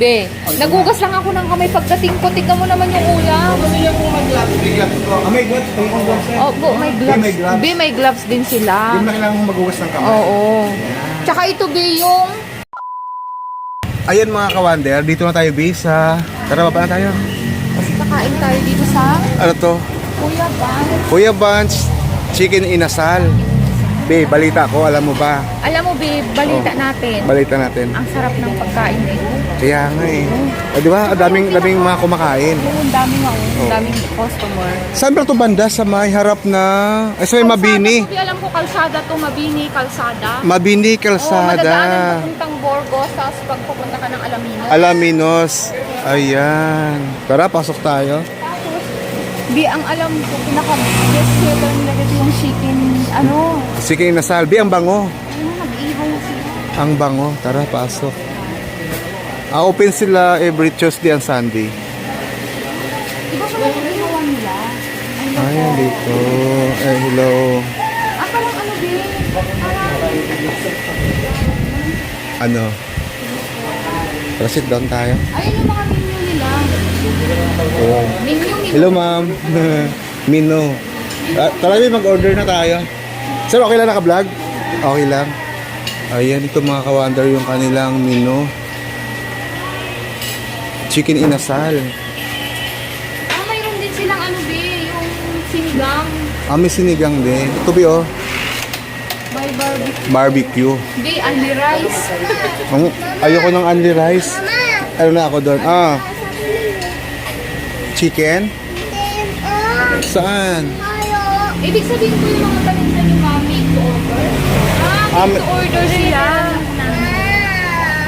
Be, nagugas lang ako ng kamay pagdating ko. Tignan mo naman yung ulam. Gusto niyo kung mag-gloves? May gloves ko. Ah, may gloves. May gloves eh. Oh, bo, may gloves. may gloves. Be, may gloves din sila. Yung na kailangan mo magugas ng kamay. Oo. Tsaka ito, Be, yung... Ayan mga kawander, dito na tayo base sa... Tara, baba na tayo. Kakain tayo dito sa Ano to? Kuya Bang. Kuya Bunch, chicken inasal. Be, balita ko, alam mo ba? Alam mo, Be, balita Oh. natin. Balita natin. Ang sarap ng pagkain dito. Kaya nga eh. O, di ba? Ang daming, daming mga kumakain. Ang dami nga. oh. Oh. Ang daming customer. Saan ba ito banda? Sa may harap na... Ay, sa may Mabini. Kalsada Be, alam ko, kalsada to, Mabini, kalsada. Mabini, Kalsada. madadaanan papuntang Borgos, tapos pag pupunta ka ng Alamino. Alaminos. Ayan. Tara, pasok tayo. Bi, ang alam ko, pinaka-best seller nila dito yung chicken, ano, Chicken inasal. Be, ang bango. ano, nag-ihaw sila. Ang bango. Tara, pasok. Ah, open sila every Tuesday and Sunday. Di ba pala nag-ihawan nila? Ay, dito. Eh, hello. Ah, parang ano, Bi? Parang, Ano? Tara, sit down tayo. ayun yung mga menu nila. Oh. Menu. Hello, ma'am. Mino. Ah, tara, Be, mag-order na tayo. Sir, okay lang naka-vlog? Okay lang. Ayan, ito mga kawander yung kanilang menu. Chicken inasal. Ah, mayroon din silang ano, Bi, yung sinigang Ah, may sinigang din. Ito, Be, oh. by barbecue. Barbecue. Bi, only rice. Ayoko ng only rice. Ano na ako doon? Ah. Chicken? Saan? Ibig sabihin ko yung mga yung mga make to order. Ah, Ah, to order sila.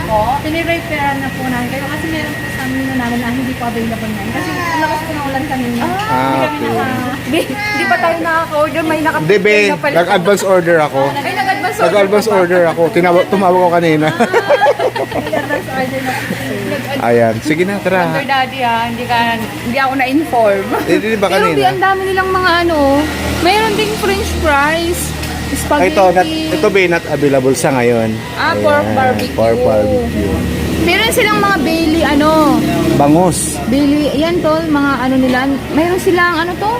po, tinirepairan na po namin kayo kasi meron po sa menu namin na hindi po available ngayon. Kasi lakas po ng ulan kanina. Ah, Hindi kami okay. naka... Di, di ba tayo nakaka-order? May Hindi, naka-prepare be. na. Nag-advance order ako. Ay, nag-advance order. Nag-advance order ako. Tinawag, tumawag ko kanina. Ayan. Sige na, tara. Daddy ah, hindi, ka, hindi ako na-inform. Eh, di ba Pero di, kanina? ang dami nilang mga ano, mayroon ding french fries, Ay, spaghetti. ito, not, ito be, not available sa ngayon. Ah, pork barbecue. Pork barbecue. Meron silang mga Bailey, ano, Bangus. Bailey, yan tol, mga ano nila, mayroon silang ano to,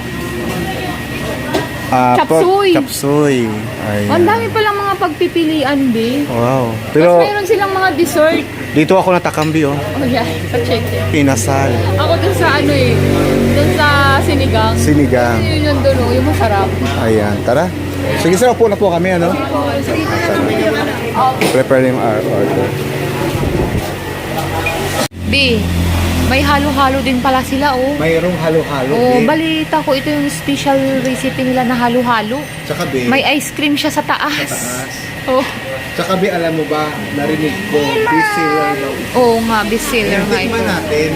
Ah, Chop pork- suey. Ayan. ang dami palang mga pagpipilian, be. Wow. Pero mayroon silang mga dessert. dito ako natakambi, oh. Oh yeah, pa-check it. Inasal. Ako dun sa ano eh, dun sa sinigang. Sinigang. Yun yung dulo, yung masarap. Ayan, tara. Sige sir, upo na po kami, ano? Prepare yung our order. B, may halo-halo din pala sila, oh. Mayroong halo-halo, Oh, be. balita ko ito yung special recipe nila na halo-halo. Tsaka, be. May ice cream siya sa taas. taas. Oh, Tsaka, be, alam mo ba, narinig ko, beef sealer daw. oo nga, best seller nga ito. Natin.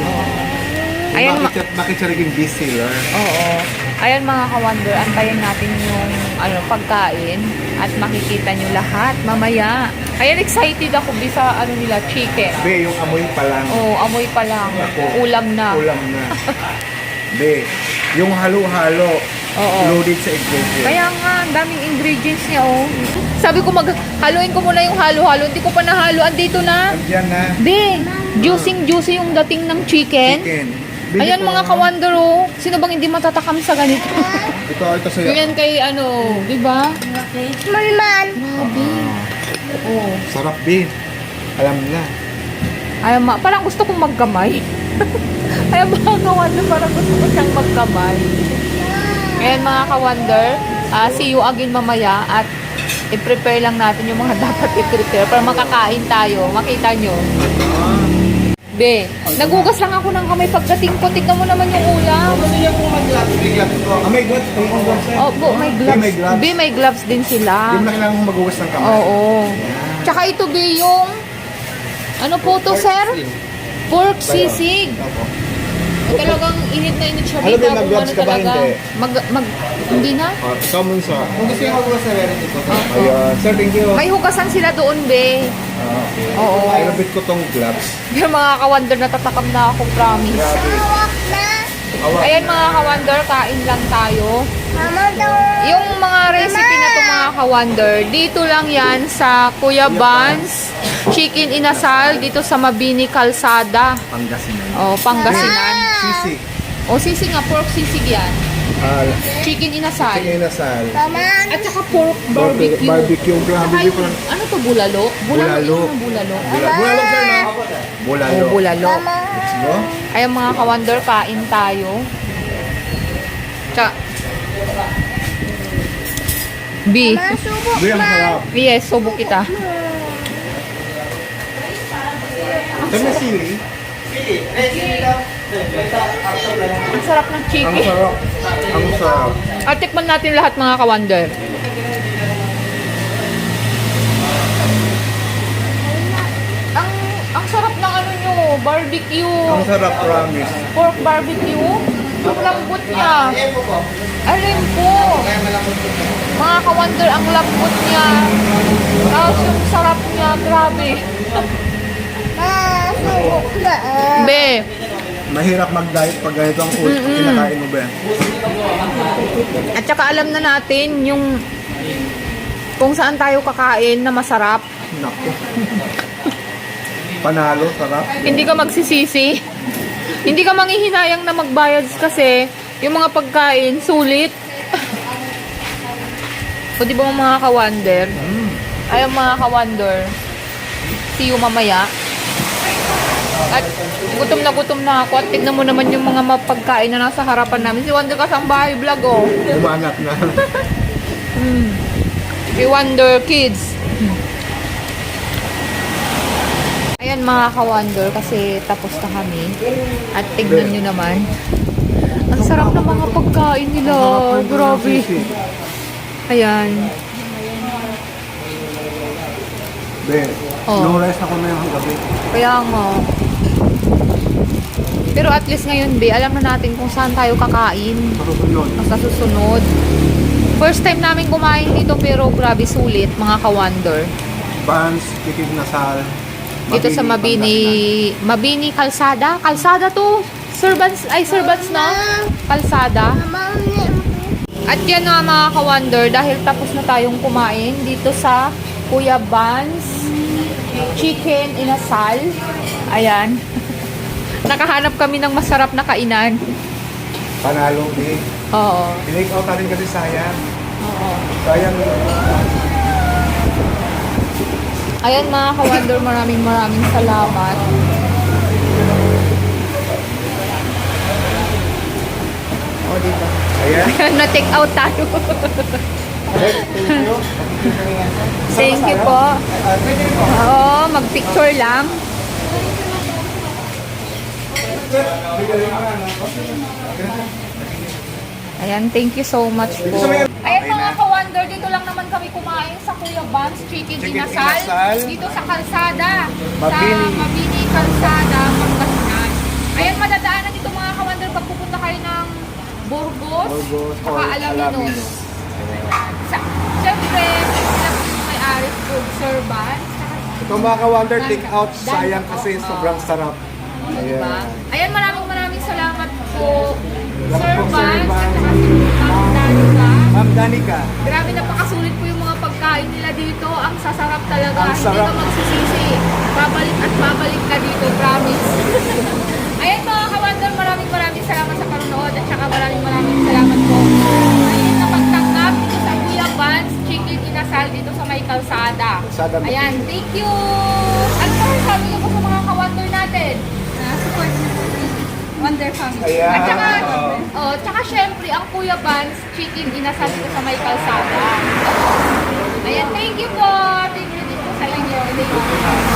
Ayan, bakit, bakit siya naging beef sealer? Oo. Ayan mga ka-wonder, antayin natin yung ano, pagkain at makikita nyo lahat mamaya. Ayan, excited ako bisa ano nila, chicken. Be, yung amoy pa lang. Oh, amoy pa lang. Ako. Ulam na. Ulam na. be, yung halo-halo, Oo. loaded sa ingredients. Kaya nga, ang daming ingredients niya, oh. Sabi ko, mag-haluin ko muna yung halo-halo. Hindi ko pa nahalo. Andito na. Andiyan na. Be, juicing-juicy yung dating ng chicken. Chicken. Ayan mga ka-wonder, oh. Sino bang hindi matatakam sa ganito? Ito, ito sa'yo. Ganyan kay ano, di ba? Malman! Grabe. Oh. Sarap, be. Alam na. Ay, ma, parang gusto kong magkamay. Ay, mga ka-wonder, parang gusto ko siyang magkamay. Ayan mga ka-wonder, ah, see you again mamaya at i-prepare lang natin yung mga dapat i-prepare para makakain tayo. Makita nyo. Be, nagugas lang ako ng kamay pagdating ko. Tignan mo naman yung ulam. Gusto niyo kung mag-gloves? May gloves ko. Ah, may gloves. May gloves. Oh, bo, may gloves. may gloves. Be, may gloves din sila. Yung na kailangan mo magugas ng kamay. Oo. Tsaka ito, Be, yung... Ano po to, sir? Pork sisig. Opo. Talagang init na init siya. Alam mo, kung mag-gloves ano ka ba? talaga. Hindi. Mag, mag, hindi na? Oh, ikaw mun sa. Kung gusto niyo magugas sa meron dito. Ayun. Sir, thank you. May hugasan sila doon, be. Ah, okay. Oo. Ay, labit ko tong gloves. Pero mga ka-wonder, natatakam na ako, promise. Grabe. Ayan mga ka-wonder, kain lang tayo. Yung mga recipe na to mga ka-wonder, dito lang yan sa Kuya Bans Chicken Inasal dito sa Mabini Kalsada. Pangasinan. O, Pangasinan. Sisi. O, sisig nga, pork sisig yan. Ah, Chicken Inasal. tingin na sal. At saka pork barbecue. Barbecue. Grabe Saka di yung, ano to, bulalo? Bulalo. Yung bulalo. Bulalo sir na. Bulalo. O, bulalo. Let's go. Ayan mga ka-wonder, kain tayo. Tsa. B. Uy, ang sarap. Yes, subo kita. Ito may sili. Ang sarap ng Ang chicken. sarap. Ang sarap. At tikman natin lahat mga ka-wonder. Ang ang sarap ng ano nyo, barbecue. Ang sarap, promise. Pork barbecue. Ang lambot niya. Alam po. Mga ka-wonder, ang lambot niya. Tapos yung sarap niya, grabe. Be, Mahirap mag-diet pag ganito ang ul- kinakain mo ba? at saka alam na natin yung kung saan tayo kakain na masarap. Naku. Panalo, sarap. Hindi ka magsisisi. Hindi ka manghihinayang na magbayad kasi yung mga pagkain, sulit. o di ba mga ka-wonder? Ay, ang mga ka-wonder. See you mamaya. At gutom na gutom na ako. At tignan mo naman yung mga mapagkain na nasa harapan namin. Si Wonder Kasambahay Vlog, oh. Umanap na. Si Wonder Kids. Ayan mga ka-wonder kasi tapos na kami. At tignan nyo naman. Ang sarap ng mga pagkain nila. Grabe. Ayan. Be, Oh. no rice ako na yung gabi. Kaya nga. Pero at least ngayon, be, alam na natin kung saan tayo kakain. Sa susunod. First time namin kumain dito pero grabe sulit mga ka-wonder. Buns, tikig na sal. Dito sa Mabini, Mabini Kalsada. Kalsada to. Servants, ay servants na. Kalsada. At yan nga mga ka-wonder, dahil tapos na tayong kumain dito sa Kuya Bans Chicken Inasal. Ayan. Nakahanap kami ng masarap na kainan. Panalo, be. Oo. Pinake out natin kasi sayang. Oo. Sayang. Ayan mga ka-wonder, maraming maraming salamat. O, diba? Ayan. Na-take out tayo. Thank you. Thank you po. Ah, po. Oo, mag-picture lang. Ayan, thank you so much po. Ayan mga ka-wonder, dito lang naman kami kumain sa Kuya Bans Chicken, Chicken Inasal. Inasal. Dito sa Kalsada. Mabini. Sa Mabini Kalsada, Pangasinan. Ayan, madadaanan dito mga ka-wonder pag pupunta kayo ng Burgos, Burgos saka Alaminos. Sa, Siyempre, yung may-ari food servants. Saka Ito mga ka-wonder, take out. Sayang kasi sobrang sarap. Diba? Ayan, maraming maraming salamat po. Sir Vance, at saka si Ma'am Danica. Ma'am Danica. Grabe, napakasulit po yung mga pagkain nila dito. Ang sasarap talaga. Ang Hindi sarap. ka magsisisi. Babalik at babalik ka dito, promise. Ayan mga kawander, maraming maraming salamat sa panonood at saka maraming maraming salamat po. Ayun na pagtanggap dito sa Kuya Vance Chicken Inasal dito sa may kalsada. Ayan, thank you! Ano pa sabi niyo and their family. Ayan. At saka, oh, tsaka syempre, ang Kuya Bans chicken inasal ko sa may kalsada. Ayan, thank you po. Thank you din po sa inyo. Thank you.